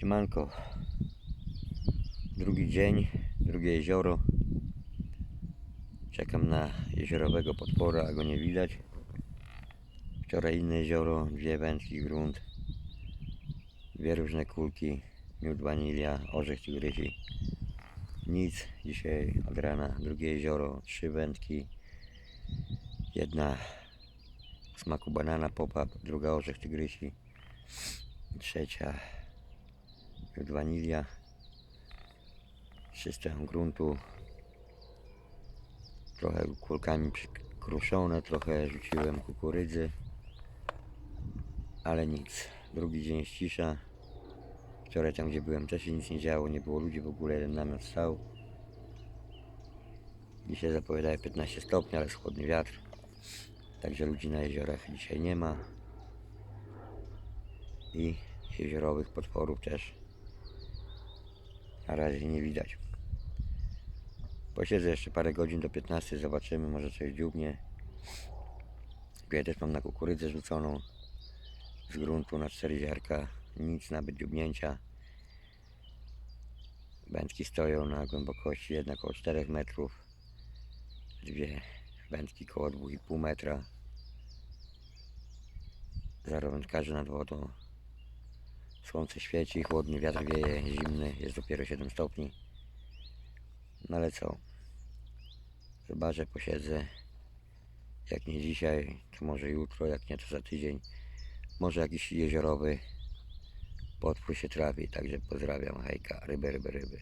Siemanko. Drugi dzień, drugie jezioro. Czekam na jeziorowego podpora, a go nie widać. Wczoraj inne jezioro, dwie wędki, grunt. Dwie różne kulki, miód wanilia, orzech tygrysi. Nic, dzisiaj od rana drugie jezioro, trzy wędki. Jedna smaku banana pop-up, druga orzech tygrysi. Trzecia miód wanilia. System gruntu. Trochę kulkami kruszone, trochę rzuciłem kukurydzy. Ale nic. Drugi dzień cisza. Wczoraj tam gdzie byłem też się nic nie działo, nie było ludzi w ogóle, jeden namiot stał. Dzisiaj zapowiadają 15 stopni, ale chłodny wiatr. Także ludzi na jeziorach dzisiaj nie ma. I jeziorowych potworów też na razie nie widać. Posiedzę jeszcze parę godzin do 15, zobaczymy, może coś dziubnie. Ja też mam na kukurydzę rzuconą z gruntu na cztery ziarka. Nic nawet dziubnięcia. Wędki stoją na głębokości jedna około 4 metrów. Dwie wędki koło 2,5 metra. Zero wędkarzy nad wodą. Słońce świeci, chłodny wiatr wieje, zimny, jest dopiero 7 stopni. No ale co? Zobaczę, posiedzę. Jak nie dzisiaj, to może jutro, jak nie to za tydzień. Może jakiś jeziorowy potwór się trafi, także pozdrawiam, hejka, ryby, ryby, ryby.